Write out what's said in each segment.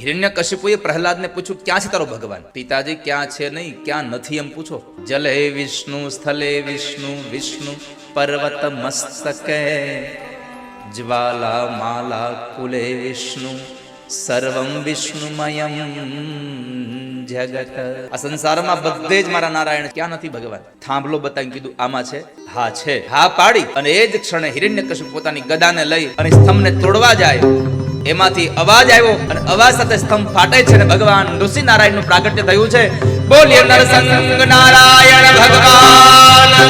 હિરણ્ય કશિપુએ પ્રહલાદને પૂછ્યું, ક્યાં છે તારો ભગવાન? પિતાજી, ક્યાં છે નહીં, ક્યાં નથી? એમ પૂછો. જલે વિષ્ણુ, સ્થલે વિષ્ણુ વિષ્ણુ પર્વત મસ્તકે, જ્વાલા માલા કુલે વિષ્ણુ, સર્વમ વિષ્ણુમયમ જગત. આ સંસારમાં બધે જ મારા નારાયણ ક્યાં નથી ભગવાન? થાંભલો બતાવી કીધું, આમાં છે. હા છે. હા, પાડી. અને એ જ ક્ષણે હિરણ્યકશિપ પોતાની ગદાને લઈ અને સ્તંભને તોડવા જાય. એમાંથી અવાજ આવ્યો અને અવાજ સાથે સ્તંભ ફાટે છે અને ભગવાન ઋષિ નારાયણનું પ્રાગટ્ય થયું છે. બોલીએ, નરસંગ નારાયણ ભગવાન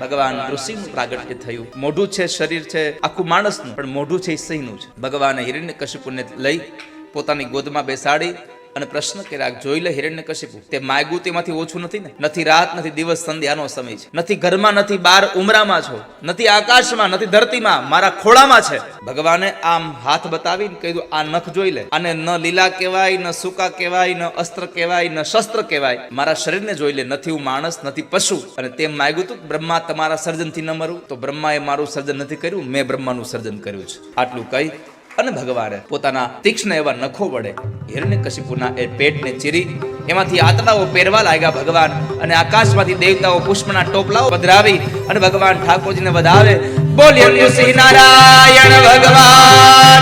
ભગવાન જય. નું પ્રાગટ્ય થયું. મોઢું છે શરીર છે, આખું માણસનું, પણ મોઢું છે એ સિંહનું છે ભગવાને હિરણ્યકશિપુને લઈ પોતાની ગોદમાં બેસાડી અને પ્રશ્ન કર્યા જોઈ લે હિરણ્યકશિપુ તે માગ્યું તેમાંથી ઓછું નથી ને? નથી રાત, નથી દિવસ, સંધ્યાનો સમય છે. નથી ઘરમાં, નથી બાર ઉમરામાં છો. નથી આકાશમાં, નથી ધરતીમાં. મારા ખોળામાં છે. ભગવાને આમ હાથ બતાવીને કહ્યું, આ નખ જોઈ લે. આને ન લીલા કહેવાય, ન સૂકા કહેવાય, ન અસ્ત્ર કહેવાય, ન શસ્ત્ર કહેવાય. મારા શરીરને જોઈ લે. નથી હું માણસ, નથી પશુ. અને તેમ માગ્યું તું બ્રહ્મા તમારા સર્જનથી ન મરું. તો બ્રહ્માએ મારું સર્જન નથી કર્યું, મેં બ્રહ્માનું સર્જન કર્યું છે. આટલું કહી અને ભગવાને પોતાના તીક્ષ્ણ એવા નખો વડે હિરણ્યકશિપુના એ પેટને ચીરી એમાંથી આતડાઓ પહેરવા લાગ્યા ભગવાન અને આકાશમાંથી દેવતાઓ પુષ્પના ટોપલાઓ પધરાવી અને ભગવાન ઠાકોરજીને વધાવે બોલ્યો સિંહ નારાયણ ભગવાન.